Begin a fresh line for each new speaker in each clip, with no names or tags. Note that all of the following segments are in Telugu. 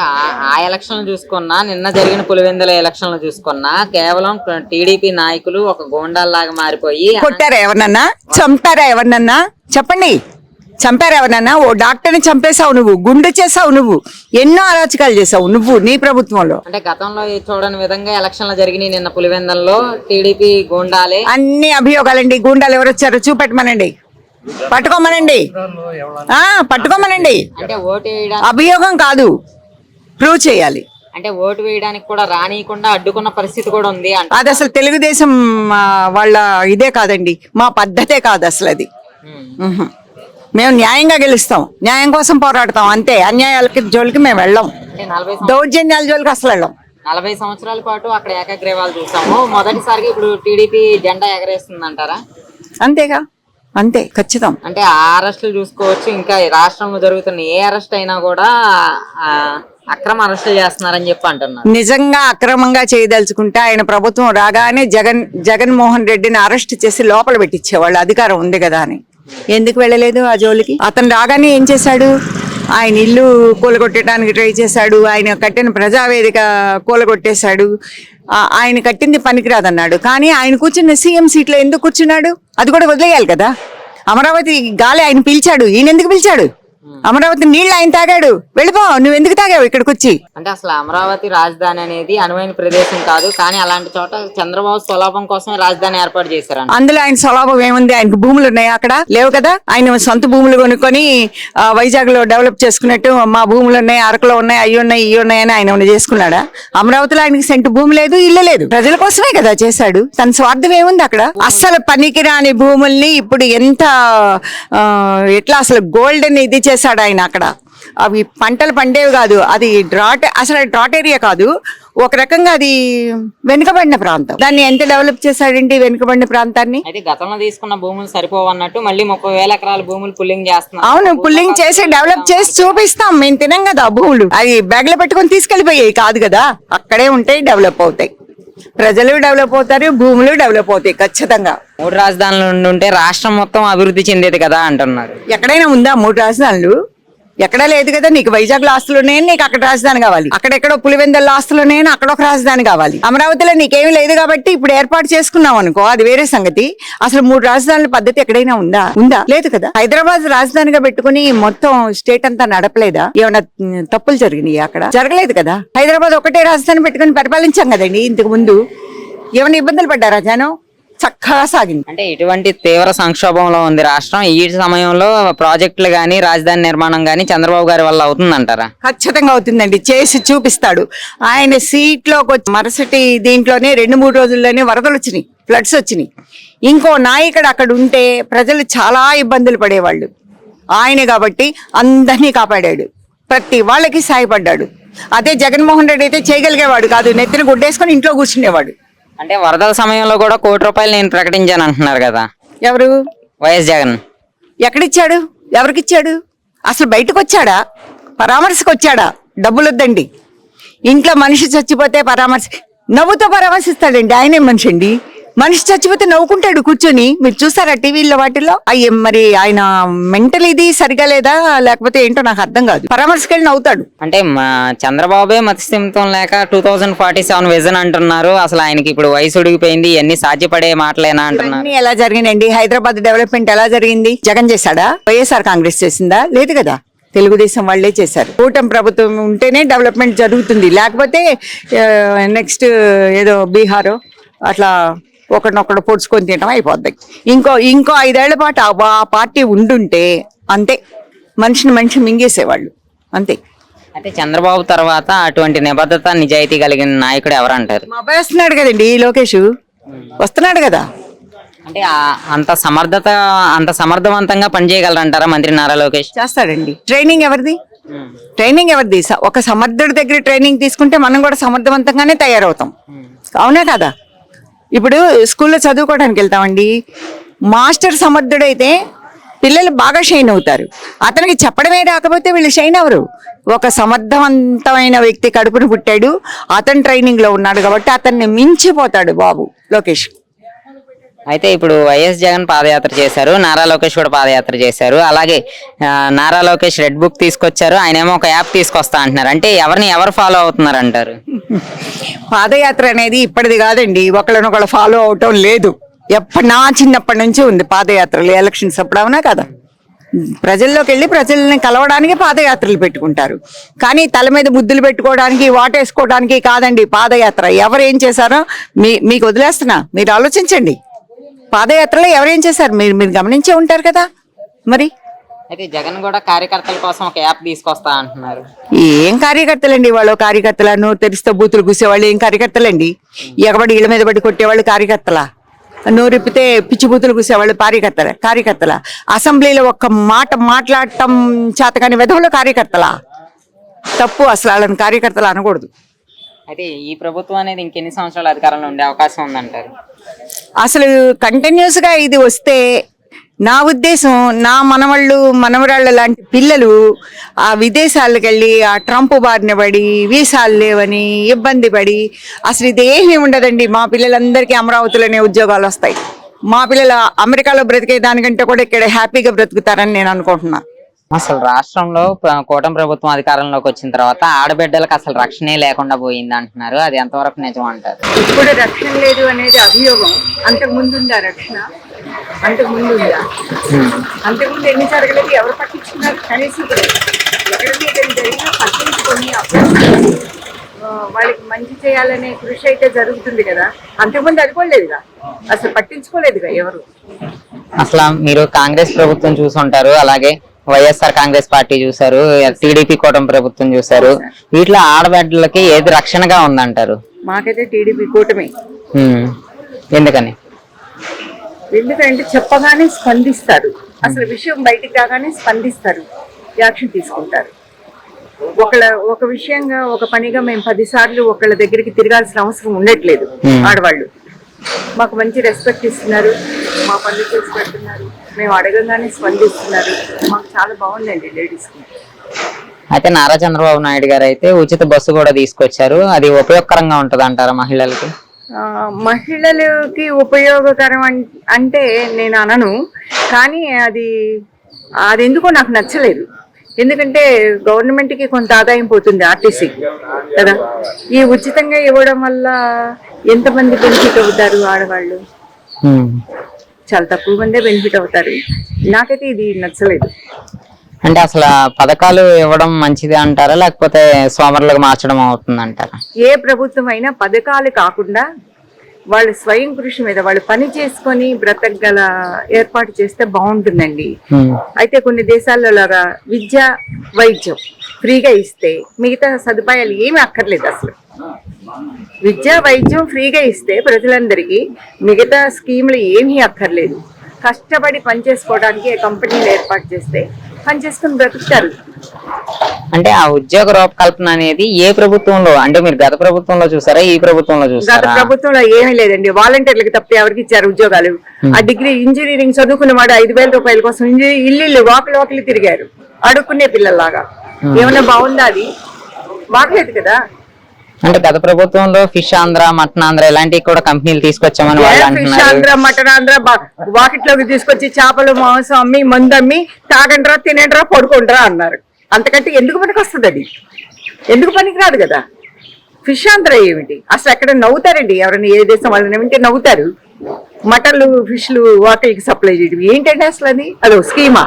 ఆ- ఆ ఎలక్షన్ చూసుకున్నా నిన్న జరిగిన పులివెందుల ఎలక్షన్ చూసుకున్నా కేవలం టీడీపీ నాయకులు ఒక గోండాల్లాగా మారిపోయి
కొట్టారా ఎవరినన్నా? చంపారా ఎవరినన్నా? చెప్పండి. చంపారా ఎవరినన్నా? ఓ డాక్టర్ని చంపేశావు నువ్వు గుండె చేసావు నువ్వు ఎన్నో అరాచకాలు చేసావు నువ్వు నీ ప్రభుత్వంలో.
అంటే గతంలో చూడని విధంగా ఎలక్షన్లు జరిగినాయి నిన్న పులివెందుల్లో టీడీపీ గోండాలే.
అన్ని అభియోగాలండి. గుండాలు ఎవరు వచ్చారో? చూపెట్టమనండి. పట్టుకోమనండి. ఆ పట్టుకోమనండి. అభియోగం కాదు. ప్రూవ్ చేయాలి.
అంటే ఓటు వేయడానికి కూడా రానియకుండా అడ్డుకున్న పరిస్థితి కూడా ఉంది అంట.
అది అసలు తెలుగుదేశం వాళ్ళ ఇదే కాదండి. మా పద్ధతే కాదు అసలు అది. మేము. న్యాయంగా గెలుస్తాం. న్యాయం కోసం పోరాడతాం. అంతే. అన్యాయాలకి జోలికి మేము వెళ్ళాం. దౌర్జన్యాల జోలికి అసలు వెళ్ళాం.
నలభై సంవత్సరాల పాటు అక్కడ ఏకగ్రీవాలు చూసాము. మొదటిసారిగా ఇప్పుడు టీడీపీ జెండా ఎగరేస్తుంది అంటారా
అంతేగా. అంతే. ఖచ్చితం.
అంటే ఆ అరెస్టులు చూసుకోవచ్చు. ఇంకా రాష్ట్రంలో జరుగుతున్న ఏ అరెస్ట్ అయినా కూడా అక్రమ అరెస్టులు చేస్తున్నారని చెప్పి అంటున్నారు.
నిజంగా అక్రమంగా చేయదలుచుకుంటే ఆయన ప్రభుత్వం రాగానే జగన్ జగన్మోహన్ రెడ్డిని అరెస్ట్ చేసి లోపల పెట్టించేవాళ్ళు అధికారం ఉంది కదా అని. ఎందుకు వెళ్ళలేదు ఆ జోలికి? అతను రాగానే ఏం చేశాడు? ఆయన ఇల్లు కూలగొట్టడానికి ట్రై చేశాడు ఆయన కట్టిన ప్రజావేదిక కూలగొట్టేశాడు ఆయన కట్టింది పనికిరాదన్నాడు. కానీ ఆయన కూర్చున్న సీఎం సీట్లో ఎందుకు కూర్చున్నాడు? అది కూడా వదిలేయాలి కదా. అమరావతి గాలి ఆయన పిలిచాడు ఈయన ఎందుకు పిలిచాడు? అమరావతి నీళ్ళు ఆయన తాగాడు. వెళ్ళిపో నువ్వు ఎందుకు తాగావు ఇక్కడికి వచ్చి
అంటే అసలు అమరావతి రాజధాని అనేది అనువైన ప్రదేశం కాదు కానీ అలాంటి చోట చంద్రబాబు స్వలాభం కోసమే రాజధాని ఏర్పాటు చేశారంట.
అందులో ఆయన స్వలాభం ఏముంది? ఆయనకు భూములు ఉన్నాయి అక్కడ? లేవు కదా? ఆయన సొంత భూములు కొనుక్కొని వైజాగ్లో డెవలప్ చేసుకున్నట్టు మా భూములు ఉన్నాయి అరకులో ఉన్నాయి అయ్యి ఉన్నాయి ఇవి ఉన్నాయి అని ఆయన చేసుకున్నాడా? అమరావతిలో ఆయనకి సెంటు భూమి లేదు ఇల్లు లేదు. ప్రజల కోసమే కదా చేశాడు. తన స్వార్థం ఏముంది అక్కడ? అస్సలు పనికిరాని భూముల్ని ఇప్పుడు ఎంత ఎట్లా అసలు గోల్డెన్ ఇది చేశాడు ఆయన అక్కడ. అవి పంటలు పండేవి కాదు. అది డ్రాట్ అసలు డ్రాట్ ఏరియా కాదు. ఒక రకంగా అది వెనుకబడిన ప్రాంతం. దాన్ని ఎంత డెవలప్ చేశాడండి వెనుకబడిన ప్రాంతాన్ని?
అయితే గతంలో తీసుకున్న భూములు సరిపోవన్నట్టు మళ్ళీ ముప్పై వేల ఎకరాల భూములు పుల్లింగ్ చేస్తున్నారు.
అవును పుల్లింగ్ చేసి డెవలప్ చేసి చూపిస్తాం. మేము తినం కదా భూములు. అవి బ్యాగ్లో పెట్టుకొని తీసుకెళ్ళిపోయాయి కాదు కదా. అక్కడే ఉంటాయి డెవలప్ అవుతాయి. ప్రజలు డెవలప్ అవుతారు భూములు డెవలప్ అవుతాయి ఖచ్చితంగా.
మూడు రాజధానులు ఉండి ఉంటే రాష్ట్రం మొత్తం అభివృద్ధి చెందేది కదా అంటున్నారు.
ఎక్కడైనా ఉందా మూడు రాజధానులు? ఎక్కడా లేదు కదా నీకు వైజాగ్లో ఆస్తులు నీకు అక్కడ రాజధాని కావాలి. అక్కడెక్కడో పులివెందల్లో ఆస్తులు నేను అక్కడ ఒక రాజధాని కావాలి. అమరావతిలో నీకేమీ లేదు కాబట్టి ఇప్పుడు ఏర్పాటు చేసుకున్నాం అనుకో అది వేరే సంగతి. అసలు మూడు రాజధానుల పద్ధతి ఎక్కడైనా ఉందా? ఉందా? లేదు కదా. హైదరాబాద్ రాజధానిగా పెట్టుకుని మొత్తం స్టేట్ అంతా నడపలేదా? ఏమైనా తప్పులు జరిగినాయి అక్కడ? జరగలేదు కదా. హైదరాబాద్ ఒకటే రాజధాని పెట్టుకుని పరిపాలించాం కదండి ఇంతకు ముందు. ఏమైనా ఇబ్బందులు పడ్డారా జనం? చక్కగా సాగింది.
అంటే ఇటువంటి తీవ్ర సంక్షోభంలో ఉంది రాష్ట్రం. ఈ సమయంలో ప్రాజెక్టులు గాని రాజధాని నిర్మాణం గాని చంద్రబాబు గారి వల్ల అవుతుందంటారా?
ఖచ్చితంగా అవుతుందండి. చేసి చూపిస్తాడు. ఆయన సీట్లోకి వచ్చి మరుసటి దీంట్లోనే రెండు మూడు రోజుల్లోనే వరదలు వచ్చినాయి. ఫ్లడ్స్ వచ్చినాయి. ఇంకో నాయకుడు అక్కడ ఉంటే ప్రజలు చాలా ఇబ్బందులు పడేవాళ్ళు. ఆయన కాబట్టి అందరినీ కాపాడాడు. ప్రతి వాళ్ళకి సాయపడ్డాడు. అదే జగన్మోహన్ రెడ్డి అయితే చేయగలిగేవాడు కాదు. నెత్తిన గుడ్డేసుకొని ఇంట్లో కూర్చునేవాడు.
అంటే వరదల సమయంలో కూడా కోటి రూపాయలు నేను ప్రకటించాను అంటున్నారు కదా.
ఎవరు?
వైఎస్ జగన్.
ఎక్కడిచ్చాడు? ఎవరికిచ్చాడు? అసలు బయటకు వచ్చాడా పరామర్శకు వచ్చాడా డబ్బులు వద్దండి ఇంట్లో మనిషి చచ్చిపోతే పరామర్శ నవ్వుతో పరామర్శిస్తాడండి. ఆయనే మనిషి అండి మనిషి చచ్చిపోతే నవ్వుకుంటాడు కూర్చొని. మీరు చూసారా టీవీలో వాటిల్లో? అయ్యే మరి ఆయన మెంటల్ ఇది సరిగా లేదా? లేకపోతే ఏంటో నాకు అర్థం కాదు. పరామర్శకెళ్ళి నవ్వుతాడు.
అంటే మా చంద్రబాబే మతిస్థిమితం లేక two thousand forty seven vision అంటున్నారు. అసలు ఆయనకి ఇప్పుడు వయసు ఉడిగిపోయింది. ఇవన్నీ సాధ్యపడే మాటలేనా అంటున్నారు.
ఇవన్నీ ఎలా జరిగినాయండి? హైదరాబాద్ డెవలప్మెంట్ ఎలా జరిగింది? జగన్ చేశాడా? వైఎస్ఆర్ కాంగ్రెస్ చేసిందా? లేదు కదా. తెలుగుదేశం వాళ్ళే చేశారు. కూటమి ప్రభుత్వం ఉంటేనే డెవలప్మెంట్ జరుగుతుంది. లేకపోతే నెక్స్ట్ ఏదో బీహార్ అట్లా ఒకరినొకడు పొడుచుకొని తినడం అయిపోద్ది. ఇంకో ఇంకో ఐదేళ్ళ పాటు ఆ పార్టీ ఉండుంటే అంతే. మనిషిని మనిషి మింగేసేవాళ్ళు. అంతే.
అయితే చంద్రబాబు తర్వాత అటువంటి నిబద్ధత నిజాయితీ కలిగిన నాయకుడు ఎవరంటారు?
వస్తున్నాడు కదండి ఈ లోకేష్. వస్తున్నాడు కదా.
అంటే అంత సమర్థత అంత సమర్థవంతంగా పనిచేయగలరంటారా మంత్రి నారా లోకేష్?
చేస్తాడండి. ట్రైనింగ్ ఎవరిది? ట్రైనింగ్ ఎవరిది? ఒక సమర్థుడి దగ్గర ట్రైనింగ్ తీసుకుంటే మనం కూడా సమర్థవంతంగానే తయారవుతాం. అవునా కదా? ఇప్పుడు స్కూల్లో చదువుకోవడానికి వెళ్తామండి. మాస్టర్ సమర్థుడైతే పిల్లలు బాగా షైన్ అవుతారు. అతనికి చెప్పడమే రాకపోతే వీళ్ళు షైన్ అవరు ఒక సమర్థవంతమైన వ్యక్తి కడుపును పుట్టాడు. అతను ట్రైనింగ్లో ఉన్నాడు కాబట్టి అతన్ని మించిపోతాడు బాబు లోకేష్.
అయితే ఇప్పుడు వైఎస్ జగన్ పాదయాత్ర చేశారు నారా లోకేష్ కూడా పాదయాత్ర చేశారు. అలాగే నారా లోకేష్ రెడ్ బుక్ తీసుకొచ్చారు ఆయన ఏమో ఒక యాప్ తీసుకొస్తా అంటున్నారు. అంటే ఎవరిని ఎవరు ఫాలో అవుతున్నారు అంటారు?
పాదయాత్ర అనేది ఇప్పటిది కాదండి ఒకళ్ళనొకళ్ళు ఫాలో అవటం లేదు. ఎప్పటి నా చిన్నప్పటి నుంచి ఉంది పాదయాత్రలు ఎలక్షన్స్ అప్పుడు అవునా కదా? ప్రజల్లోకి వెళ్ళి ప్రజల్ని కలవడానికి పాదయాత్రలు పెట్టుకుంటారు. కానీ తల మీద ముద్దులు పెట్టుకోవడానికి వాటేసుకోవడానికి కాదండి పాదయాత్ర. ఎవరు ఏం చేశారో మీ మీకు వదిలేస్తున్నా మీరు ఆలోచించండి. పాదయాత్రలో ఎవరేం చేశారు? మీరు మీరు గమనించే ఉంటారు కదా? మరి?
అయితే జగన్ కూడా కార్యకర్తల కోసం ఒక యాప్ తీసుకొస్తా అంటున్నారు.
ఏం కార్యకర్తలండి వాళ్ళు? కార్యకర్తలను తెరిస్తే బూతులు కూసేవాళ్ళు ఏం కార్యకర్తలండి? ఎగబడి ఇళ్ళ మీద పడి కొట్టేవాళ్ళు కార్యకర్తల? నోరిప్పితే పిచ్చి బూతులు కూసేవాళ్ళు కార్యకర్తల కార్యకర్తల? అసెంబ్లీలో ఒక్క మాట మాట్లాడటం చేతకాని విధంలో కార్యకర్తల? తప్పు అసలు వాళ్ళని కార్యకర్తలు అనకూడదు.
అయితే ఈ ప్రభుత్వం అనేది ఇంకెన్ని సంవత్సరాలు అధికారంలో ఉండే అవకాశం ఉందంటారు?
అసలు కంటిన్యూస్గా ఇది వస్తే నా ఉద్దేశం నా మనవళ్ళు మనవరాళ్ళ లాంటి పిల్లలు ఆ విదేశాలకు వెళ్ళి ఆ ట్రంప్ బారిన పడి వీసాలు లేవని ఇబ్బంది పడి అసలు ఇది ఏమీ ఉండదండి. మా పిల్లలందరికీ అమరావతిలోనే ఉద్యోగాలు వస్తాయి. మా పిల్లలు అమెరికాలో బ్రతికే దానికంటే కూడా ఇక్కడ హ్యాపీగా బ్రతుకుతారని నేను అనుకుంటున్నాను
అసలు రాష్ట్రంలో కూటమి ప్రభుత్వం అధికారంలోకి వచ్చిన తర్వాత ఆడబిడ్డలకు అసలు రక్షణే లేకుండా పోయింది అంటున్నారు. అది ఎంతవరకు నిజం అంటారు?
ఇప్పుడు రక్షణ లేదు అనేది అభియోగం. అంతకు ముందు ఉందా రక్షణ? అంతకు ముందు ఉందా అంతకుముందు ఎన్ని జరగలేదు ఎవరు పట్టించుకున్నారు? కనీసం మీద జరిగినా పట్టించుకొని వాళ్ళకి మంచి చేయాలనే కృషి అయితే జరుగుతుంది కదా. అంతకుముందు అది కూడా లేదుగా. అసలు పట్టించుకోలేదుగా ఎవరు?
అసలు మీరు కాంగ్రెస్ ప్రభుత్వం చూసుంటారు. అలాగే వైఎస్ఆర్ కాంగ్రెస్ పార్టీ చూసారు టీడీపీ కూటమి ప్రభుత్వం చూసారు వీటిలో ఆడబిడ్డలకి ఏది రక్షణగా ఉందంటారు?
మాకైతే టీడీపీ కూటమి.
ఎందుకని?
ఎందుకంటే చెప్పగానే స్పందిస్తారు. అసలు విషయం బయటికి రాగానే స్పందిస్తారు. యాక్షన్ తీసుకుంటారు. ఒకళ్ళ ఒక విషయంగా ఒక పనిగా మేము పదిసార్లు ఒకళ్ళ దగ్గరికి తిరగాల్సిన అవసరం ఉండట్లేదు. ఆడవాళ్ళు. మాకు మంచి రెస్పెక్ట్ ఇస్తున్నారు. మా పనులు చేసి పెడుతున్నారు. మేము అడగగానే స్పందిస్తున్నారు. మాకు చాలా బాగుందండి లేడీస్కి
అయితే నారా చంద్రబాబు నాయుడు గారు అయితే ఉచిత బస్సు కూడా తీసుకొచ్చారు. అది ఉపయోగకరంగా ఉంటది అంటారా మహిళలకి
మహిళలకి ఉపయోగకరం అంటే నేను అనను. కానీ అది అది ఎందుకో నాకు నచ్చలేదు. ఎందుకంటే గవర్నమెంట్కి కొంత ఆదాయం పోతుంది ఆర్టీసీకి కదా? ఈ ఉచితంగా ఇవ్వడం వల్ల ఎంతమంది బెనిఫిట్ అవుతారు ఆడవాళ్ళు. చాలా తక్కువ మందే బెనిఫిట్ అవుతారు. నాకైతే ఇది నచ్చలేదు.
అంటే అసలు పథకాలు ఇవ్వడం మంచిది అంటారా? లేకపోతే సోమరులకు మార్చడం అవుతుంది అంటారా
ఏ ప్రభుత్వం అయినా పథకాలు కాకుండా వాళ్ళు స్వయం కృషి మీద వాళ్ళు పని చేసుకొని బ్రతకగల ఏర్పాటు చేస్తే బాగుంటుందండి. అయితే కొన్ని దేశాల్లో లాగా విద్య వైద్యం ఫ్రీగా ఇస్తే మిగతా సదుపాయాలు ఏమీ అక్కర్లేదు అసలు. విద్య వైద్యం ఫ్రీగా ఇస్తే ప్రజలందరికీ మిగతా స్కీములు ఏమీ అక్కర్లేదు. కష్టపడి పని చేసుకోవడానికి కంపెనీలు ఏర్పాటు చేస్తే పని చేసుకుని బ్రతుకుతారు.
అంటే ఆ ఉద్యోగ రూపకల్పన అనేది ఏ ప్రభుత్వంలో అంటే మీరు గత ప్రభుత్వంలో చూసారా ఈ ప్రభుత్వంలో
గత
చూసారా
ప్రభుత్వంలో ఏమీ లేదండి. వాలంటీర్లకు తప్ప ఎవరికి ఇచ్చారు ఉద్యోగాలు? ఆ డిగ్రీ ఇంజనీరింగ్ చదువుకున్న వాడు ఐదు వేల రూపాయల కోసం ఇంజనీ ఇల్లు వాకిలి వాకిలి తిరిగారు. అడుక్కునే పిల్లల్లాగా. ఏమన్నా బాగుందా అది? బాగలేదు కదా?
అంటే గత ప్రభుత్వంలో ఫిష్ ఆంధ్ర మటన్ ఆంధ్ర ఇలాంటివి కూడా కంపెనీలు తీసుకొచ్చామని వాళ్ళు
ఫిష్ ఆంధ్ర మటన్ ఆంధ్ర వాకిట్లోకి తీసుకొచ్చి చేపలు మాంసం అమ్మి మందు అమ్మి తాగండ్రా తినండ్రా పడుకుంటారా అన్నారు. అంతకంటే ఎందుకు పనికి వస్తుంది అది ఎందుకు పనికిరాదు కదా? ఫిష్ ఆంధ్ర ఏమిటి? అసలు ఎక్కడ నవ్వుతారండి? ఎవరైనా ఏ దేశం వాళ్ళని ఏమంటే నవ్వుతారు. మటన్లు ఫిష్లు వాకిల్కి సప్లై చేయడం ఏంటంటే అసలు అది? అదో స్కీమా?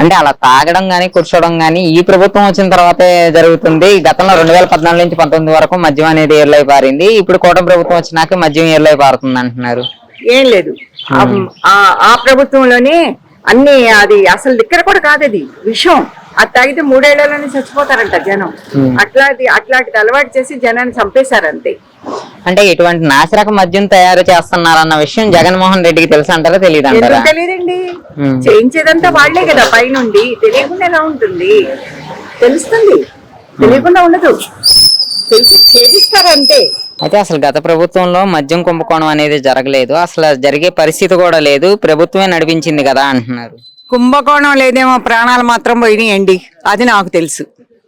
అంటే అలా తాగడం గానీ కూర్చోవడం గానీ ఈ ప్రభుత్వం వచ్చిన తర్వాతే జరుగుతుంది. గతంలో రెండు వేల పద్నాలుగు నుంచి పంతొమ్మిది వరకు మద్యం అనేది ఏర్లై పారింది. ఇప్పుడు కూటమి ప్రభుత్వం వచ్చినాక మద్యం ఏర్లై పారుతుంది అంటున్నారు.
ఏం లేదు. ఆ- ప్రభుత్వంలోనే అన్ని అది అసలు లిక్కర్ కూడా కాదు అది విషం. అది తాగితే మూడేళ్ళలోనే చచ్చిపోతారంట జనం. అట్లాంటి అట్లాంటిది అలవాటు చేసి జనాన్ని చంపేశారు అంతే
అంటే ఇటువంటి నాసిరక మద్యం తయారు చేస్తున్నారన్న విషయం జగన్మోహన్ రెడ్డికి తెలుసు అంటారా తెలియదు అంటారా?
తెలియదండి. చేయించేదంతా వాళ్ళే కదా పైనుండి. తెలియకుండా ఎలా ఉంటుంది? తెలుస్తుంది. తెలియకుండా ఉండదు. తెలిసి చేయిస్తారు అంతే
అయితే అసలు గత ప్రభుత్వంలో మద్యం కుంభకోణం అనేది జరగలేదు. అసలు జరిగే పరిస్థితి కూడా లేదు. ప్రభుత్వమే నడిపించింది కదా అంటున్నారు.
కుంభకోణం లేదేమో ప్రాణాలు మాత్రం పోయినాయండి. అది నాకు తెలుసు.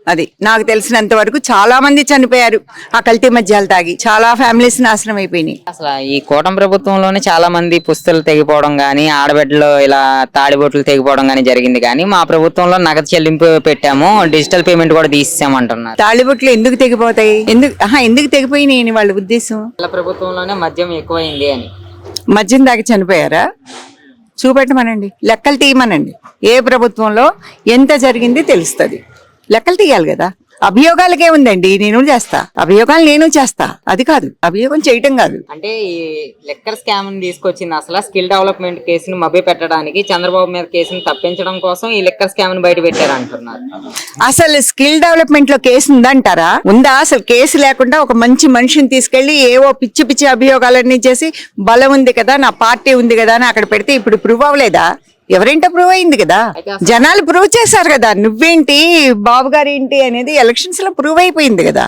అది నాకు తెలిసినంత వరకు చాలా మంది చనిపోయారు ఆ కల్తీ మద్యాలు తాగి. చాలా ఫ్యామిలీస్ నాశనం అయిపోయినాయి.
అసలు ఈ కూటమి ప్రభుత్వంలోనే చాలా మంది పుస్తలు తెగిపోవడం గానీ ఆడబిడ్డలు ఇలా తాడిబొట్లు తెగిపోవడం గానీ జరిగింది కానీ మా ప్రభుత్వంలో నగదు చెల్లింపు పెట్టాము డిజిటల్ పేమెంట్ కూడా తీసేసామంటున్నారు.
తాళిబొట్లు ఎందుకు తెగిపోతాయి? ఎందుకు ఆహా ఎందుకు తెగిపోయినాయి వాళ్ళ ఉద్దేశం?
వాళ్ళ ప్రభుత్వంలోనే మద్యం ఎక్కువైంది అని.
మద్యం దాకా చనిపోయారా? చూపెట్టమనండి. లెక్కలు తీయమనండి. ఏ ప్రభుత్వంలో ఎంత జరిగింది తెలుస్తుంది. లెక్కలు తీయాలి కదా. అభియోగాలకే ఉందండి నేను చేస్తా. అభియోగాలు నేను చేస్తా. అది కాదు. అభియోగం చేయటం కాదు.
అంటే ఈ లెక్కర్ స్కామ్ తీసుకొచ్చింది అసలు స్కిల్ డెవలప్మెంట్ కేసుని మభ్య పెట్టడానికి చంద్రబాబు మీద కేసుని తప్పించడం కోసం ఈ లెక్కర్ స్కామ్ని బయట పెట్టారు అంటున్నారు.
అసలు స్కిల్ డెవలప్మెంట్లో కేసు ఉందంటారా? ఉందా? అసలు కేసు లేకుండా ఒక మంచి మనిషిని తీసుకెళ్ళి ఏవో పిచ్చి పిచ్చి అభియోగాలన్నీ చేసి బలం ఉంది కదా నా పార్టీ ఉంది కదా అని అక్కడ పెడితే ఇప్పుడు ప్రూవ్ అవ్వలేదా? ఎవరింటో ప్రూవ్ అయింది కదా? జనాలు ప్రూవ్ చేశారు కదా. నువ్వేంటి? బాబు గారు ఏంటి అనేది ఎలక్షన్స్లో ప్రూవ్ అయిపోయింది కదా.